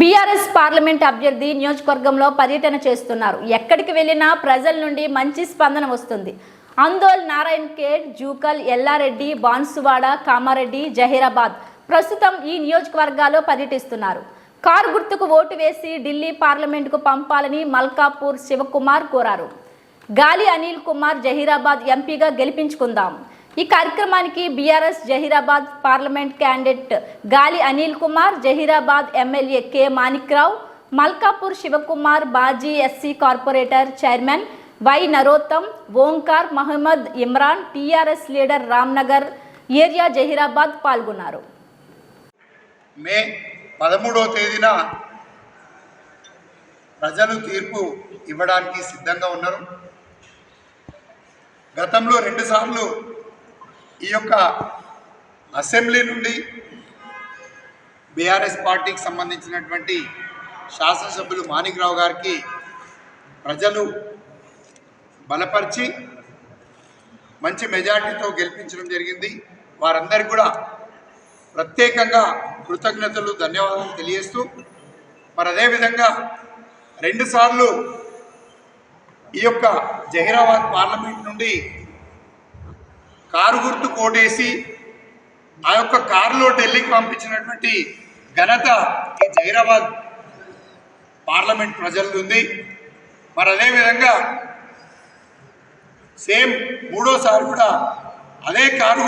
BRS parliament అభ్యర్థి నియోజకవర్గంలో పర్యటన చేస్తున్నారు. ఎక్కడికి వెళ్ళినా ప్రజల నుండి మంచి స్పందన వస్తుంది. అందోల్ నారాయణ్ ఖేడ్ జూకల్ ఎల్లారెడ్డి బాన్సువాడ కామారెడ్డి జహీరాబాద్ ప్రస్తుతం ఈ నియోజకవర్గాల్లో పర్యటిస్తున్నారు. కారు గుర్తుకు ఓటు వేసి ఢిల్లీ పార్లమెంటుకు పంపాలని మల్కాపూర్ శివకుమార్ కోరారు. గాలి అనిల్ కుమార్ జహీరాబాద్ ఎంపీగా గెలిపించుకుందాం. ఈ కార్యక్రమానికి BRS Zaheerabad parliament candidate Gali Anil Kumar Zaheerabad MLA K Manikrao Malkapur Shivakumar Baji SC corporator chairman Y Narottam Omkar Mohammed Imran TRS leader Ramnagar area Zaheerabad పాల్గొన్నారు. మే పదమూడవ తేదీన ప్రజలు తీర్పు ఇవ్వడానికి సిద్ధంగా ఉన్నారు. గతంలో రెండుసార్లు ఈ యొక్క అసెంబ్లీ నుండి బీఆర్ఎస్ పార్టీకి సంబంధించినటువంటి శాసనసభ్యులు మాణిక్రావు గారికి ప్రజలు బలపరిచి మంచి మెజార్టీతో గెలిపించడం జరిగింది. వారందరికీ కూడా ప్రత్యేకంగా కృతజ్ఞతలు ధన్యవాదాలు తెలియజేస్తూ మరి అదేవిధంగా రెండుసార్లు ఈ యొక్క జహీరాబాద్ పార్లమెంట్ నుండి కారు గుర్తు కోటేసి ఆ యొక్క కారులో ఢిల్లీకి పంపించినటువంటి ఘనత ఈ జైరాబాద్ పార్లమెంట్ ప్రజలది ఉంది. మరి అదేవిధంగా సేమ్ మూడోసారి కూడా అదే కారు